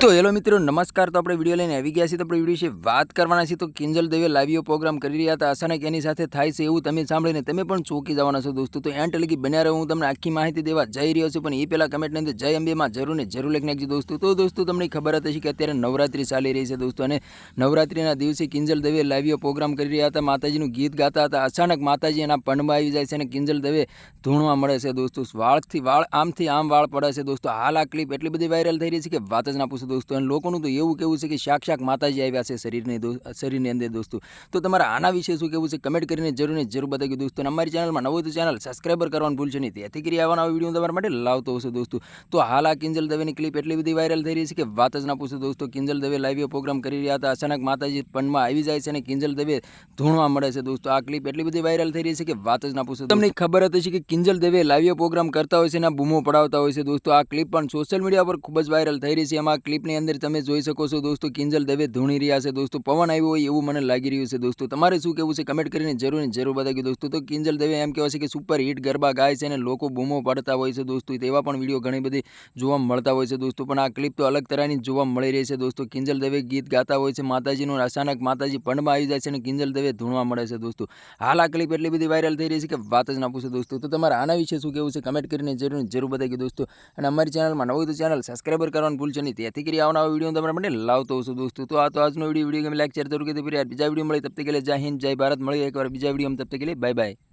તો હેલો મિત્રો, નમસ્કાર. તો આપણે વીડિયો લઈને આવી ગયા છીએ. તો આપણે વીડિયો વિશે વાત કરવાના છીએ. તો કિંજલ દવે લાઈવ પ્રોગ્રામ કરી રહ્યા હતા. અચાનક એની સાથે થાય છે એવું તમે સાંભળીને તમે પણ ચોકી જવાના છો દોસ્તો. તો એન્ટ લગી બન્યા રહો. હું તમને આખી માહિતી દેવા જઈ રહ્યો છું. પણ એ પહેલાં કમેન્ટની અંદર જય અંબેમાં જરૂર ને જરૂર લખી નાખજો દોસ્તો. તો દોસ્તો, તમને ખબર હતી કે અત્યારે નવરાત્રિ ચાલી રહી છે દોસ્તો. અને નવરાત્રિના દિવસે કિંજલ દવે લાઈવ પ્રોગ્રામ કરી રહ્યા હતા. માતાજીનું ગીત ગાતા હતા. અચાનક માતાજી એના પંડમાં આવી જાય છે અને કિંજલ દવે ધૂણવા મળે છે દોસ્તો. વાળથી વાળ, આમથી આમ વાળ પડે છે દોસ્તો. હાલ આ ક્લિપ એટલી બધી વાયરલ થઈ રહી છે કે વાત જ ના પૂછો દોસ્તો. અને લોકોનું તો એવું કેવું છે કે સાક્ષાત માતાજી આવ્યા છે શરીરની શરીરની અંદર દોસ્તો. તો તમારા આના વિશે શું કેવું છે? કમેન્ટ કરીને જરૂર ને જરૂર બતાવી દોસ્તો. અમારી ચેનલમાં નવું તો ચેનલ સબસ્ક્રાઈબર કરવાનું ભૂલશો નહીં. તેથી કરી આવવાના વીડિયો તમારા માટે લાવતો હશે દોસ્તો. તો હાલ આ કિંજલ દવેની ક્લિપ એટલી બધી વાયરલ થઈ રહી છે કે વાત જ ના પૂછો દોસ્તો. કિંજલ દવે લાઈવ પ્રોગ્રામ કરી રહ્યા હતા. અચાનક માતાજી પણમાં આવી જાય છે અને કિંજલ દવે ધૂણવા મળે છે દોસ્તો. આ ક્લિપ એટલી બધી વાયરલ થઈ રહી છે કે વાત જ ના પૂછો તમને ખબર હતી કે કિંજલ દવે લાઈવ પ્રોગ્રામ કરતા હોય છે અને બૂમો પડાવતા હોય છે દોસ્તો. આ ક્લિપ પણ સોશિયલ મીડિયા પર ખૂબ જ વાયરલ થઈ રહી છે. એમાં ક્લિપની અંદર તમે જોઈ શકો છો દોસ્તો, કિંજલ દવે ધૂણી રહ્યા છે દોસ્તો, પવન આવ્યો હોય એવું મને લાગી રહ્યું છે દોસ્તો. તમારે શું કેવું છે? કમેન્ટ કરીને જરૂર જરૂર બતાવ્યું દોસ્તો. તો કિંજલ દવે એમ કહેવાય છે કે સુપર હિટ ગરબા ગાય છે અને લોકો બૂમો પાડતા હોય છે દોસ્તો. તેવા પણ વીડિયો ઘણી બધી જોવા મળતા હોય છે દોસ્તો. પણ આ ક્લિપ તો અલગ તરહની જોવા મળી રહી છે દોસ્તો. કિંજલ દવે ગીત ગાતા હોય છે, માતાજીનું અચાનક માતાજી પંડમાં આવી જાય છે અને કિંજલ દવે ધૂણવા મળે છે દોસ્તો. હાલ આ ક્લિપ એટલી બધી વાયરલ થઈ રહી છે કે વાત જ ના પૂછો દોસ્તો. તો તમારે આના વિશે શું કેવું છે? કમેન્ટ કરીને જરૂર જરૂર બતાવી દોસ્તો. અને અમારી ચેનલમાં નવું તો ચેનલ સબસ્ક્રાઈબર કરવાનું ભૂલશો નહીં. તેથી કરી આવનારા વીડિયો તમારા માટે લાવતો છું દોસ્તો તો આ તો આજનો વીડિયો વીડિયો ગમે લાઈક શેર જરૂર કે ફરી બીજા વીડિયો મળે તબ તક કે જય હિન્દ જય ભારત મળે એકવાર બીજા વીડિયો તબ તક કે બાય બાય